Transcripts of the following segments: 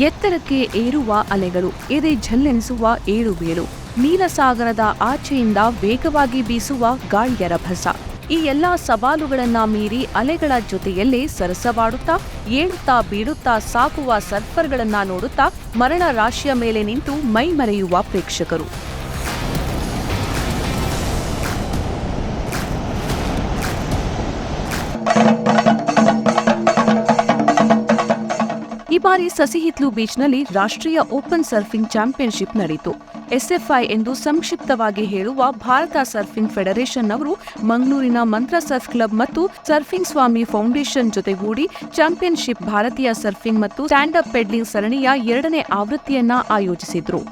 ಎತ್ತರಕ್ಕೆ ಏರುವ ಅಲೆಗಳು, ಎದೆ ಝಲ್ಲೆನಿಸುವ ಬೇರು ನೀಲಸಾಗರದ ಆಚೆಯಿಂದ ವೇಗವಾಗಿ ಬೀಸುವ ಗಾಳಿಯ ರಭಸ ಈ ಎಲ್ಲಾ ಸವಾಲುಗಳನ್ನ ಮೀರಿ ಅಲೆಗಳ ಜೊತೆಯಲ್ಲೇ ಸರಸವಾಡುತ್ತಾ, ಏಳುತ್ತಾ, ಬೀಳುತ್ತಾ ಸಾಗುವ ಸರ್ಫರ್ಗಳನ್ನ ನೋಡುತ್ತಾ ಮರಣ ರಾಶಿಯ ಮೇಲೆ ನಿಂತು ಮೈ ಮರೆಯುವ ಪ್ರೇಕ್ಷಕರು. ಈ ಬಾರಿ ಸಸಿಹಿತ್ಲು ಬೀಚ್ನಲ್ಲಿ ರಾಷ್ಟ್ರೀಯ ಓಪನ್ ಸರ್ಫಿಂಗ್ ಚಾಂಪಿಯನ್ಶಿಪ್ ನಡೆಯಿತು ಎಸ್ಎಫ್ಐ ಎಂದು ಸಂಕ್ಷಿಪ್ತವಾಗಿ ಹೇಳುವ ಭಾರತ ಸರ್ಫಿಂಗ್ ಫೆಡರೇಷನ್ ಅವರು ಮಂಗಳೂರಿನ ಮಂತ್ರ ಸರ್ಫ್ ಕ್ಲಬ್ ಮತ್ತು ಸರ್ಫಿಂಗ್ ಸ್ವಾಮಿ ಫೌಂಡೇಶನ್ ಜೊತೆಗೂಡಿ ಚಾಂಪಿಯನ್ಶಿಪ್ ಭಾರತೀಯ ಸರ್ಫಿಂಗ್ ಮತ್ತು ಸ್ಟ್ಯಾಂಡ್ ಅಪ್ ಪೆಡ್ಲಿಂಗ್ ಸರಣಿಯ ಎರಡನೇ ಆವೃತ್ತಿಯನ್ನ ಆಯೋಜಿಸಿದ್ರು.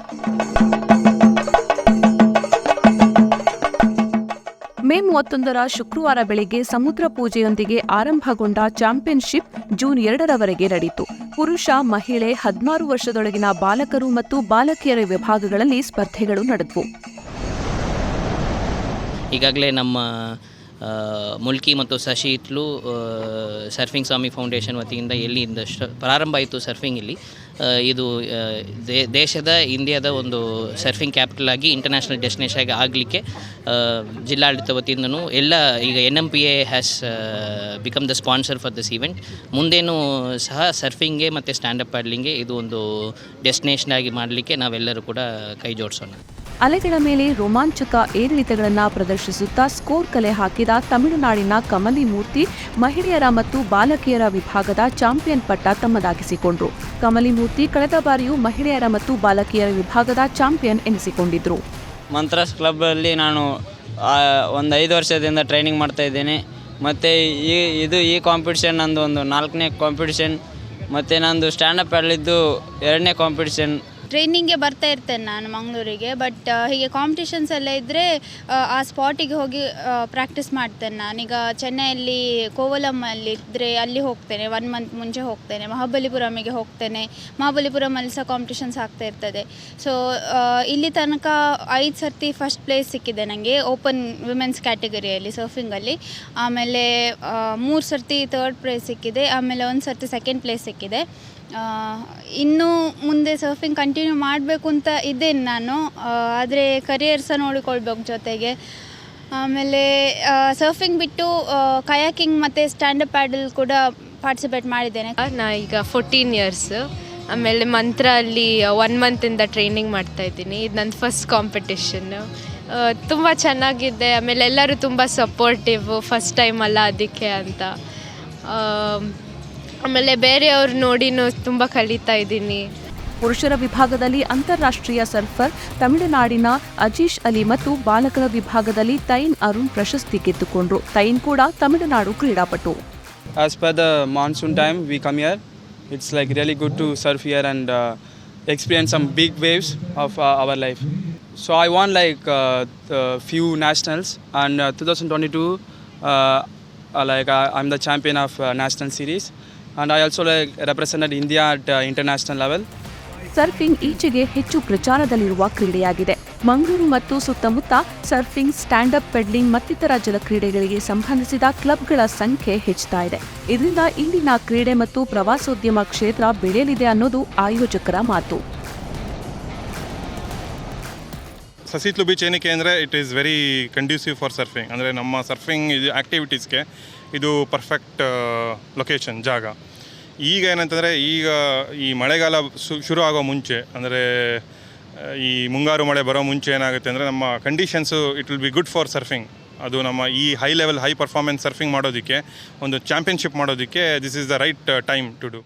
ಮೇ ಮೂವತ್ತೊಂದರ ಶುಕ್ರವಾರ ಬೆಳಿಗ್ಗೆ ಸಮುದ್ರ ಪೂಜೆಯೊಂದಿಗೆ ಆರಂಭಗೊಂಡ ಚಾಂಪಿಯನ್ಶಿಪ್ ಜೂನ್ ಎರಡರವರೆಗೆ ನಡೆಯಿತು ಪುರುಷ ಮಹಿಳೆ ಹದಿನಾರು ವರ್ಷದೊಳಗಿನ ಬಾಲಕರು ಮತ್ತು ಬಾಲಕಿಯರ ವಿಭಾಗಗಳಲ್ಲಿ ಸ್ಪರ್ಧೆಗಳು ನಡೆದವು. ಈಗಾಗಲೇ ನಮ್ಮ ಮುಲ್ಕಿ ಮತ್ತು ಸಶಿ ಇತ್ಲು ಸರ್ಫಿಂಗ್ ಸ್ವಾಮಿ ಫೌಂಡೇಶನ್ ವತಿಯಿಂದ ಎಲ್ಲಿಂದ ಶ ಪ್ರಾರಂಭ ಆಯಿತು ಸರ್ಫಿಂಗ್ ಇಲ್ಲಿ. ಇದು ದೇಶದ, ಇಂಡಿಯಾದ ಒಂದು ಸರ್ಫಿಂಗ್ ಕ್ಯಾಪಿಟಲ್ ಆಗಿ ಇಂಟರ್ನ್ಯಾಷನಲ್ ಡೆಸ್ಟಿನೇಷನ್ ಆಗಿ ಆಗಲಿಕ್ಕೆ ಜಿಲ್ಲಾಡಳಿತ ವತಿಯಿಂದನೂ ಎಲ್ಲ, ಈಗ N M P A has become the sponsor for this event ಮುಂದೇನೂ ಸಹ ಸರ್ಫಿಂಗ್ಗೆ ಮತ್ತು ಸ್ಟ್ಯಾಂಡಪ್ ಪ್ಯಾಡ್ಲಿಂಗ್ಗೆ ಇದು ಒಂದು ಡೆಸ್ಟಿನೇಷನ್ ಆಗಿ ಮಾಡಲಿಕ್ಕೆ ನಾವೆಲ್ಲರೂ ಕೂಡ ಕೈ ಜೋಡಿಸೋಣ. ಅಲೆಗಳ ಮೇಲೆ ರೋಮಾಂಚಕ ಏರಿಳಿತಗಳನ್ನು ಪ್ರದರ್ಶಿಸುತ್ತಾ ಸ್ಕೋರ್ ಕಲೆ ಹಾಕಿದ ತಮಿಳುನಾಡಿನ ಕಮಲಿ ಮೂರ್ತಿ ಮಹಿಳೆಯರ ಮತ್ತು ಬಾಲಕಿಯರ ವಿಭಾಗದ ಚಾಂಪಿಯನ್ ಪಟ್ಟ ತಮ್ಮದಾಗಿಸಿಕೊಂಡರು. ಕಮಲಿ ಮೂರ್ತಿ ಕಳೆದ ಬಾರಿಯೂ ಮಹಿಳೆಯರ ಮತ್ತು ಬಾಲಕಿಯರ ವಿಭಾಗದ ಚಾಂಪಿಯನ್ ಎನಿಸಿಕೊಂಡಿದ್ರು. ಮಂತ್ರಾಸ್ ಕ್ಲಬ್ಬಲ್ಲಿ ನಾನು ಒಂದು ಐದು ವರ್ಷದಿಂದ ಟ್ರೈನಿಂಗ್ ಮಾಡ್ತಾ ಇದ್ದೇನೆ. ಮತ್ತು ಈ, ಇದು ಈ ಕಾಂಪಿಟಿಷನ್ ನಂದು ಒಂದು ನಾಲ್ಕನೇ ಕಾಂಪಿಟಿಷನ್ ಮತ್ತು ನಂದು ಸ್ಟ್ಯಾಂಡಪ್ ಅಲ್ಲಿದ್ದು ಎರಡನೇ ಕಾಂಪಿಟಿಷನ್ ಟ್ರೈನಿಂಗ್ಗೆ ಬರ್ತಾ ಇರ್ತೇನೆ ನಾನು ಮಂಗಳೂರಿಗೆ ಬಟ್ ಹೀಗೆ ಕಾಂಪಿಟಿಷನ್ಸ್ ಎಲ್ಲ ಇದ್ದರೆ ಆ ಸ್ಪಾಟಿಗೆ ಹೋಗಿ ಪ್ರಾಕ್ಟೀಸ್ ಮಾಡ್ತೇನೆ ನಾನೀಗ ಚೆನ್ನೈಯಲ್ಲಿ ಕೋವಲಮ್ಮಲ್ಲಿ ಇದ್ದರೆ ಅಲ್ಲಿ ಹೋಗ್ತೇನೆ ಒನ್ ಮಂತ್ ಮುಂಚೆ ಹೋಗ್ತೇನೆ. ಮಹಾಬಲಿಪುರಮಿಗೆ ಹೋಗ್ತೇನೆ. ಮಹಾಬಲಿಪುರಮಲ್ಲಿ ಸಹ ಕಾಂಪಿಟೇಷನ್ಸ್ ಆಗ್ತಾ ಇರ್ತದೆ. ಸೊ ಇಲ್ಲಿ ತನಕ ಐದು ಸರ್ತಿ ಫಸ್ಟ್ ಪ್ಲೇಸ್ ಸಿಕ್ಕಿದೆ ನನಗೆ ಓಪನ್ ವಿಮೆನ್ಸ್ ಕ್ಯಾಟಗರಿಯಲ್ಲಿ ಸರ್ಫಿಂಗಲ್ಲಿ ಆಮೇಲೆ ಮೂರು ಸರ್ತಿ ತರ್ಡ್ ಪ್ಲೇಸ್ ಸಿಕ್ಕಿದೆ, ಆಮೇಲೆ ಒಂದು ಸರ್ತಿ ಸೆಕೆಂಡ್ ಪ್ಲೇಸ್ ಸಿಕ್ಕಿದೆ. ಇನ್ನೂ ಮುಂದೆ ಸರ್ಫಿಂಗ್ ಕಂಟಿನ್ಯೂ ಮಾಡಬೇಕು ಅಂತ ಇದ್ದೇನೆ ನಾನು. ಆದರೆ ಕರಿಯರ್ ಸಹ ನೋಡಿಕೊಳ್ಬೇಕು ಜೊತೆಗೆ. ಆಮೇಲೆ ಸರ್ಫಿಂಗ್ ಬಿಟ್ಟು ಕಯಾಕಿಂಗ್ ಮತ್ತು ಸ್ಟ್ಯಾಂಡಪ್ ಪ್ಯಾಡಲ್ ಕೂಡ ಪಾರ್ಟಿಸಿಪೇಟ್ ಮಾಡಿದ್ದೇನೆ. ನಾ ಈಗ ಫೋರ್ಟೀನ್ ಇಯರ್ಸ್ ಆಮೇಲೆ ಮಂತ್ರ ಅಲ್ಲಿ ಒನ್ ಮಂತಿಂದ ಟ್ರೈನಿಂಗ್ ಮಾಡ್ತಾ ಇದ್ದೀನಿ. ಇದು ನನ್ನ ಫಸ್ಟ್ ಕಾಂಪಿಟಿಷನ್ ತುಂಬ ಚೆನ್ನಾಗಿದೆ. ಆಮೇಲೆ ಎಲ್ಲರೂ ತುಂಬ ಸಪೋರ್ಟಿವ್ ಫಸ್ಟ್ ಟೈಮ್ ಅಲ್ಲ ಅದಕ್ಕೆ ಅಂತ. ಆಮೇಲೆ ಬೇರೆಯವ್ರು ನೋಡಿನೂ ತುಂಬ ಕಲಿತಾ ಇದ್ದೀನಿ. ಪುರುಷರ ವಿಭಾಗದಲ್ಲಿ ಅಂತಾರಾಷ್ಟ್ರೀಯ ಸರ್ಫರ್ ತಮಿಳುನಾಡಿನ ಅಜೀಶ್ ಅಲಿ ಮತ್ತು ಬಾಲಕರ ವಿಭಾಗದಲ್ಲಿ ತೈನ್ ಅರುಣ್ ಪ್ರಶಸ್ತಿ ಗೆದ್ದುಕೊಂಡ್ರು ತೈನ್ ಕೂಡ ತಮಿಳುನಾಡು ಕ್ರೀಡಾಪಟು As per the monsoon time, we come here. It's like really good to surf here and uh, experience some big waves of uh, our life. So I won like uh, the few nationals, and uh, 2022, uh, uh, like I, I'm the champion of uh, national series, and I also like represented India at uh, international level. Surfing ಈಚೆಗೆ ಹೆಚ್ಚು ಪ್ರಚಾರದಲ್ಲಿರುವ ಕ್ರೀಡೆಯಾಗಿದೆ. ಮಂಗಳೂರು ಮತ್ತು ಸುತ್ತಮುತ್ತ surfing stand up peddling ಮತ್ತಿತರ ಜಲಕ್ರೀಡೆಗಳಿಗೆ ಸಂಬಂಧಿಸಿದ ಕ್ಲಬ್ಗಳ ಸಂಖ್ಯೆ ಹೆಚ್ಚುತ್ತಾ ಇದೆ. ಇದರಿಂದ ಇಲ್ಲಿನ ಕ್ರೀಡೆ ಮತ್ತು ಪ್ರವಾಸೋದ್ಯಮ ಕ್ಷೇತ್ರ ಬೆಳೆಯಲಿದೆ ಅನ್ನೋದು ಆಯೋಜಕರ ಮಾತು. ಸಸಿತ್ಲು ಬೀಚ್ ಏನಕ್ಕೆ ಅಂದರೆ it is very conducive for surfing ಅಂದರೆ ನಮ್ಮ ಸರ್ಫಿಂಗ್ ಆ್ಯಕ್ಟಿವಿಟೀಸ್ಗೆ ಇದು ಪರ್ಫೆಕ್ಟ್ ಲೊಕೇಶನ್ ಜಾಗ. ಈಗ ಏನಂತಂದರೆ ಈಗ ಈ ಮಳೆಗಾಲ ಶುರು ಆಗೋ ಮುಂಚೆ, ಅಂದರೆ ಈ ಮುಂಗಾರು ಮಳೆ ಬರೋ ಮುಂಚೆ ಏನಾಗುತ್ತೆ ಅಂದರೆ ನಮ್ಮ conditions it will be good for surfing ಅದು ನಮ್ಮ ಈ high level high performance surfing ಮಾಡೋದಕ್ಕೆ, ಒಂದು ಚಾಂಪಿಯನ್ಶಿಪ್ ಮಾಡೋದಕ್ಕೆ this is the right time to do